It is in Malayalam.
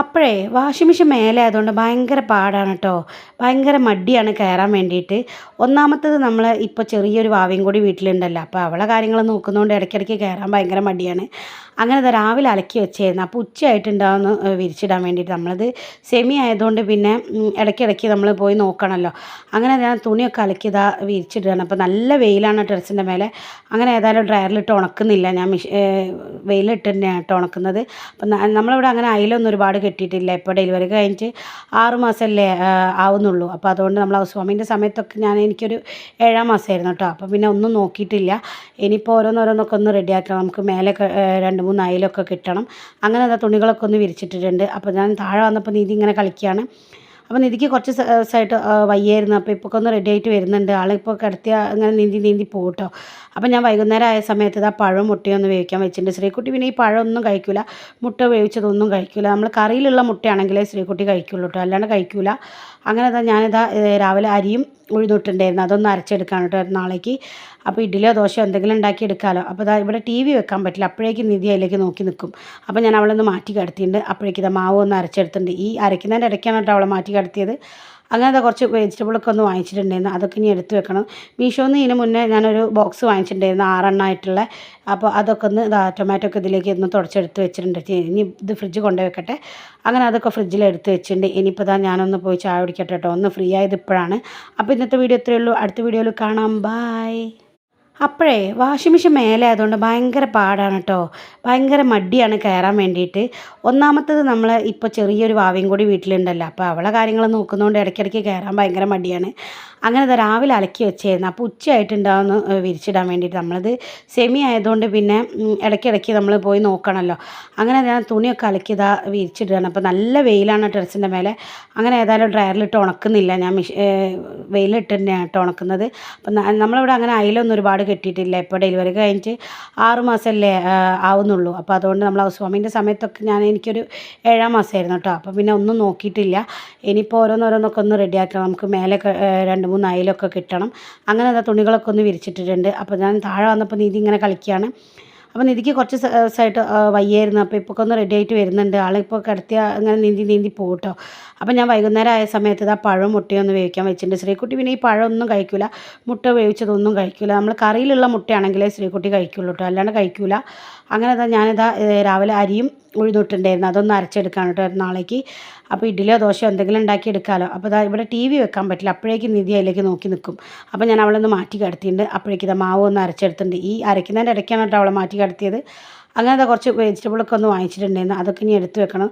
അപ്പോഴേ വാഷിംഗ് മെഷീൻ മേലെ ആയതുകൊണ്ട് ഭയങ്കര പാടാണ് കേട്ടോ. ഭയങ്കര മടിയാണ് കയറാൻ വേണ്ടിയിട്ട്. ഒന്നാമത്തത് നമ്മൾ ഇപ്പോൾ ചെറിയൊരു വാവയും കൂടി വീട്ടിലുണ്ടല്ലോ അപ്പോൾ അവളെ കാര്യങ്ങൾ നോക്കുന്നതുകൊണ്ട് ഇടയ്ക്കിടയ്ക്ക് കയറാൻ ഭയങ്കര മടിയാണ്. അങ്ങനെ രാവിലെ അലക്കി വെച്ചായിരുന്നു അപ്പോൾ ഉച്ചയായിട്ടുണ്ടാവുമെന്ന് വിരിച്ചിടാൻ വേണ്ടിയിട്ട്. നമ്മളത് സെമി ആയതുകൊണ്ട് പിന്നെ ഇടയ്ക്കിടയ്ക്ക് നമ്മൾ പോയി നോക്കണമല്ലോ അങ്ങനെ ഞാൻ തുണിയൊക്കെ അലക്കിയതാ വിരിച്ചിടുകയാണ്. അപ്പോൾ നല്ല വെയിലാണ് ഡ്രസ്സിന്റെ മേലെ. അങ്ങനെ ഏതായാലും ഡ്രയറിലിട്ട് ഉണക്കുന്നില്ല. ഞാൻ മിഷ വെയിലിട്ട് തന്നെയാണ് ഉണക്കുന്നത്. അപ്പം നമ്മളിവിടെ അങ്ങനെ അയിലൊന്നും ഒരുപാട് കെട്ടിയിട്ടില്ല. ഇപ്പോൾ ഡെലിവറി കഴിഞ്ഞിട്ട് ആറ് മാസമല്ലേ ആവുന്നുള്ളൂ. അപ്പോൾ അതുകൊണ്ട് നമ്മൾ ഹൗസ് വാമിന്റെ സമയത്തൊക്കെ ഞാൻ എനിക്കൊരു ഏഴാം മാസമായിരുന്നു കേട്ടോ. അപ്പോൾ പിന്നെ ഒന്നും നോക്കിയിട്ടില്ല. ഇനിയിപ്പോൾ ഓരോന്നോരോന്നൊക്കെ ഒന്ന് റെഡിയാക്കണം നമുക്ക് മേലെ രണ്ട് മൂന്ന് അയലൊക്കെ കിട്ടണം. അങ്ങനെ തുണികളൊക്കെ ഒന്ന് വിരിച്ചിട്ടിട്ടുണ്ട്. അപ്പോൾ ഞാൻ താഴെ വന്നപ്പോൾ നീതി ഇങ്ങനെ കളിക്കുകയാണ്. അപ്പോൾ നിധിക്ക് കുറച്ച് ദിവസമായിട്ട് വയ്യായിരുന്നു. അപ്പോൾ ഇപ്പോൾ ഒന്ന് റെഡി ആയിട്ട് വരുന്നുണ്ട്. ആളിപ്പോൾ കിടത്തിയ അങ്ങനെ നീന്തി നീന്തി പോകട്ടോ അപ്പോൾ ഞാൻ വൈകുന്നേരം ആയ സമയത്ത് ആ പഴം മുട്ടയും ഒന്ന് വേവിക്കാൻ വെച്ചിട്ടുണ്ട്. ശ്രീകുട്ടി പിന്നെ ഈ പഴമൊന്നും കഴിക്കില്ല മുട്ട വേവിച്ചതൊന്നും കഴിക്കില്ല നമ്മൾ കറിയിലുള്ള മുട്ടയാണെങ്കിലേ ശ്രീകുട്ടി കഴിക്കുള്ളൂ കേട്ടോ അല്ലാണ്ട് കഴിക്കില്ല അങ്ങനെ ഇതാ ഞാനിതാ രാവിലെ അരിയും ഉഴുന്നിട്ടുണ്ടായിരുന്നു. അതൊന്ന് അരച്ചെടുക്കാണ് കേട്ടോ നാളേക്ക്. അപ്പോൾ ഇഡ്ഡലിയോ ദോശയോ എന്തെങ്കിലും ഉണ്ടാക്കി എടുക്കാമല്ലോ അപ്പോൾ ഇതാ ഇവിടെ ടി വി വെക്കാൻ പറ്റില്ല. അപ്പോഴേക്കും നിധി അതിലേക്ക് നോക്കി നിൽക്കും അപ്പോൾ ഞാൻ അവളൊന്ന് മാറ്റി കിടത്തിയിട്ടുണ്ട്. അപ്പോഴേക്കും ഇതാ മാവ് ഒന്ന് അരച്ചെടുത്തിട്ടുണ്ട്. ഈ അരയ്ക്കുന്നതിന്റെ ഇടയ്ക്കാണ് കേട്ടോ അവളെ മാറ്റി കിടത്തിയത്. അങ്ങനത്തെ കുറച്ച് വെജിറ്റബിളൊക്കെ ഒന്ന് വാങ്ങിച്ചിട്ടുണ്ടായിരുന്നു. അതൊക്കെ ഇനി എടുത്തു വെക്കണം. മീഷോന്ന് ഇതിന് മുന്നേ ഞാനൊരു ബോക്സ് വാങ്ങിച്ചിട്ടുണ്ടായിരുന്നു ആറെണ്ണമായിട്ടുള്ള അപ്പോൾ അതൊക്കെ ഒന്ന് ടൊമാറ്റോ ഒക്കെ ഇതിലേക്ക് ഒന്ന് തുടച്ചെടുത്ത് വെച്ചിട്ടുണ്ട്. ഇനി ഇത് ഫ്രിഡ്ജ് കൊണ്ടു വെക്കട്ടെ. അങ്ങനെ അതൊക്കെ ഫ്രിഡ്ജിൽ എടുത്ത് വെച്ചിട്ടുണ്ട്. ഇനിയിപ്പോൾ ഇതാ ഞാനൊന്ന് പോയി ചായ കുടിക്കട്ടെ കേട്ടോ ഒന്ന് ഫ്രീ ആയത് ഇപ്പോഴാണ്. അപ്പോൾ ഇന്നത്തെ വീഡിയോ ഇത്രയേ ഉള്ളൂ. അടുത്ത വീഡിയോയിൽ കാണാം. ബായ് അപ്പോഴേ വാഷിംഗ് മെഷീൻ മേലെ ആയതുകൊണ്ട് ഭയങ്കര പാടാണ് കേട്ടോ ഭയങ്കര മടിയാണ് കയറാൻ വേണ്ടിയിട്ട്. ഒന്നാമത്തത് നമ്മൾ ഇപ്പോൾ ചെറിയൊരു വാവയും കൂടി വീട്ടിലുണ്ടല്ലോ അപ്പോൾ അവളെ കാര്യങ്ങൾ നോക്കുന്നതുകൊണ്ട് ഇടയ്ക്കിടയ്ക്ക് കയറാൻ ഭയങ്കര മടിയാണ്. അങ്ങനെ രാവിലെ അലക്കി വെച്ചായിരുന്നു അപ്പോൾ ഉച്ചയായിട്ടുണ്ടാവുമെന്ന് വിരിച്ചിടാൻ വേണ്ടിയിട്ട് നമ്മളത്. സെമി ആയതുകൊണ്ട് പിന്നെ ഇടയ്ക്കിടയ്ക്ക് നമ്മൾ പോയി നോക്കണമല്ലോ അങ്ങനെ ഞാൻ തുണിയൊക്കെ അലക്കിയതാ വിരിച്ചിടുകയാണ്. അപ്പോൾ നല്ല വെയിലാണ് ടെറസിന്റെ മേലെ. അങ്ങനെ ഏതായാലും ഡ്രയറിലിട്ട് ഉണക്കുന്നില്ല. ഞാൻ മിഷ വെയിലിട്ട് തന്നെയാണ് ഉണക്കുന്നത്. അപ്പം നമ്മളിവിടെ അങ്ങനെ അയിലൊന്നും ഒരുപാട് കെട്ടിയിട്ടില്ല. ഇപ്പോൾ ഡെലിവറി കഴിഞ്ഞിട്ട് ആറ് മാസമല്ലേ ആ, ആവുന്നുള്ളൂ. അപ്പോൾ അതുകൊണ്ട് നമ്മൾ ഹൗസ് വാമിന്റെ സമയത്തൊക്കെ ഞാൻ എനിക്കൊരു ഏഴാം മാസമായിരുന്നു കേട്ടോ അപ്പോൾ പിന്നെ ഒന്നും നോക്കിയിട്ടില്ല. ഇനിയിപ്പോൾ ഓരോന്നോരോന്നൊക്കെ ഒന്ന് റെഡിയാക്കണം നമുക്ക് മേലെ രണ്ട് മൂന്ന് അയിലൊക്കെ കിട്ടണം. അങ്ങനെ അതാ തുണികളൊക്കെ ഒന്ന് വിരിച്ചിട്ടിട്ടുണ്ട്. അപ്പോൾ ഞാൻ താഴെ വന്നപ്പോൾ നീതി ഇങ്ങനെ കളിക്കുകയാണ് അപ്പോൾ നിധിക്ക് കുറച്ച് ദിവസമായിട്ട് വയ്യായിരുന്നു. അപ്പോൾ ഇപ്പോൾ ഒന്ന് റെഡി ആയിട്ട് വരുന്നുണ്ട്. ആളിപ്പോൾ കിടത്തിയ അങ്ങനെ നീന്തി നീന്തി പോകട്ടോ അപ്പോൾ ഞാൻ വൈകുന്നേരം ആയ സമയത്ത് ഇതാ പഴം മുട്ടയൊന്നും വേവിക്കാൻ വെച്ചിട്ടുണ്ട്. ശ്രീകുട്ടി പിന്നെ ഈ പഴമൊന്നും കഴിക്കില്ല മുട്ട വേവിച്ചതൊന്നും കഴിക്കില്ല നമ്മൾ കറിയിലുള്ള മുട്ടയാണെങ്കിലേ ശ്രീകുട്ടി കഴിക്കുള്ളൂ കേട്ടോ അല്ലാണ്ട് കഴിക്കില്ല അങ്ങനെ ഇതാ ഞാനിതാ രാവിലെ അരിയും ഉഴുന്നിട്ടുണ്ടായിരുന്നു. അതൊന്ന് അരച്ചെടുക്കാണ് കേട്ടോ നാളേക്ക്. അപ്പോൾ ഇഡ്ഡലിയോ ദോശയോ എന്തെങ്കിലും ഉണ്ടാക്കി എടുക്കാമല്ലോ അപ്പോൾ ഇതാ ഇവിടെ ടി വി വെക്കാൻ പറ്റില്ല. അപ്പോഴേക്ക് നിധി അതിലേക്ക് നോക്കി നിൽക്കും. അപ്പോൾ ഞാൻ അവളൊന്ന് മാറ്റി കിടത്തിയിട്ടുണ്ട്. അപ്പോഴേക്ക് ഇതാ മാവ് ഒന്ന് അരച്ചെടുത്തിട്ടുണ്ട്. ഈ അരയ്ക്കുന്നതിന്റെ ഇടയ്ക്കാണ് കേട്ടോ അവളെ മാറ്റി കിടത്തിയത്. അങ്ങനത്തെ കുറച്ച് വെജിറ്റബിളൊക്കെ ഒന്ന് വാങ്ങിച്ചിട്ടുണ്ടായിരുന്നു. അതൊക്കെ ഇനി എടുത്ത് വെക്കണം.